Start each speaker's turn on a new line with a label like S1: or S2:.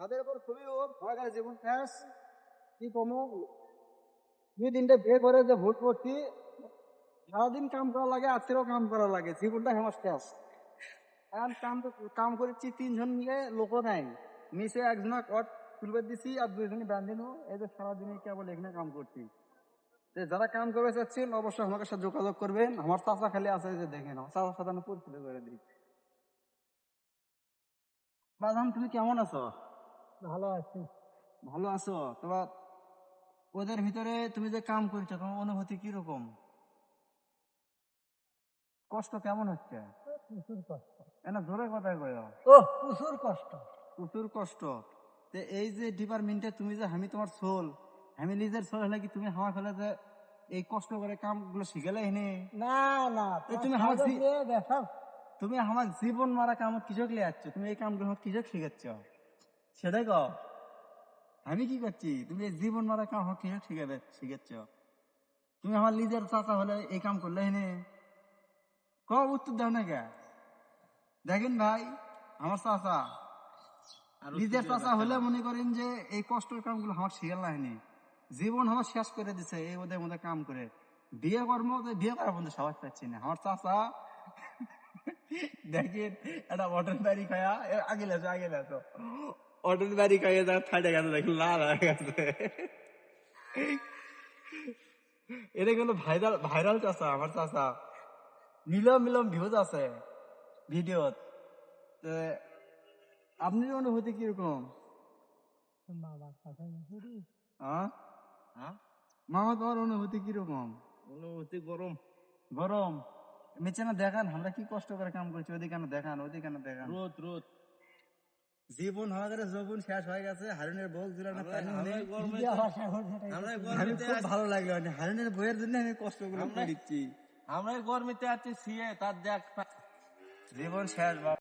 S1: তাদের উপর খুবই ও ভয় করে জীবন শেষ কি কমো দুই তিনটে বিয়ে করে যে ভোট করছি, সারাদিন কাম করা লাগে, আজকেরও কাম করা লাগে, জীবনটা হেমাস শেষ এখন কাম কাম করেছি তিনজন মিলে, লোকও নাই। মিশে একজনা কট তুলবে দিছি আর দুইজনই বান্ধিনু এই যে সারাদিনই কেবল এখানে কাম করছি। যে যারা কাম করবে চাচ্ছেন, অবশ্যই আমার সাথে যোগাযোগ করবেন। আমার চাচা খালি আছে যে দেখেন, আমার সাথে আমি পরিচিত করে দিই। বাদাম তুমি কেমন আছো?
S2: ভালো আছি।
S1: ভালো আছো? তোমার ওদের ভিতরে তুমি যে কাম করছ তোমার অনুভূতি কীরকম? কষ্ট কেমন হচ্ছে?
S2: প্রচুর কষ্ট।
S1: জোরে কথা কয়
S2: ও প্রচুর কষ্ট।
S1: প্রচুর কষ্ট। তো এই যে ডিপার্টমেন্টে তুমি যে আমি তোমার সোল আমি নিজের সোল হলে কি তুমি হাওয়া ফেলে যে এই কষ্ট করে কামগুলো শিখেলে এনে
S2: না না
S1: তুমি আমার তুমি আমার জীবন মারা কাম কিসক লিয়ে যাচ্ছ তুমি এই কামগুলো আমার কিসক শিখাচ্ছ? সেটাই কও। আমি কি করছি? তুমি জীবন মারা কাম আমার কিসক শিখাবে শিখেছ। তুমি আমার নিজের চাচা হলে এই কাম করলে এনে ক উত্তর দাও না কে? দেখেন ভাই আমার চাচা। নিজের চাচা হলে মনে করেন যে এই কষ্টের কামগুলো আমার শিখাল না জীবন আমার শেষ করে দিছে এই ওদের মধ্যে কাম করে। বিয়ে কর্ম বিয়ে করার মধ্যে সবাই পাচ্ছি না। আমার চাচা দেখেন একটা অটন বাড়ি খায়া আগে লেছো আগে লেছো অটন বাড়ি খাইয়ে যা ফাটে গেছে দেখুন লাল হয়ে গেছে। এটা কিন্তু ভাইরাল ভাইরাল চাচা আমার চাচা। মিলম মিলম ভিউজ আছে ভিডিও আপনার অনুভূতি কীরকম? হ্যাঁ মামা তোমার অনুভূতি কীরকম?
S3: অনুভূতি গরম।
S1: গরম? নিচে না দেখান আমরা কি কষ্ট করে কাম করছি ওদিকে দেখান ওদিকে দেখান।
S3: রোদ রোদ।
S1: জীবন হওয়া গেলে যৌবন শেষ হয়ে গেছে হারুনের বউ খুব ভালো লাগল না। হারুনের বইয়ের জন্য আমি কষ্ট করে
S3: আমরা-
S1: দিচ্ছি।
S3: আমরা গরমিতে আছি সিয়ে তার দেখ
S1: জীবন শেষ বাবা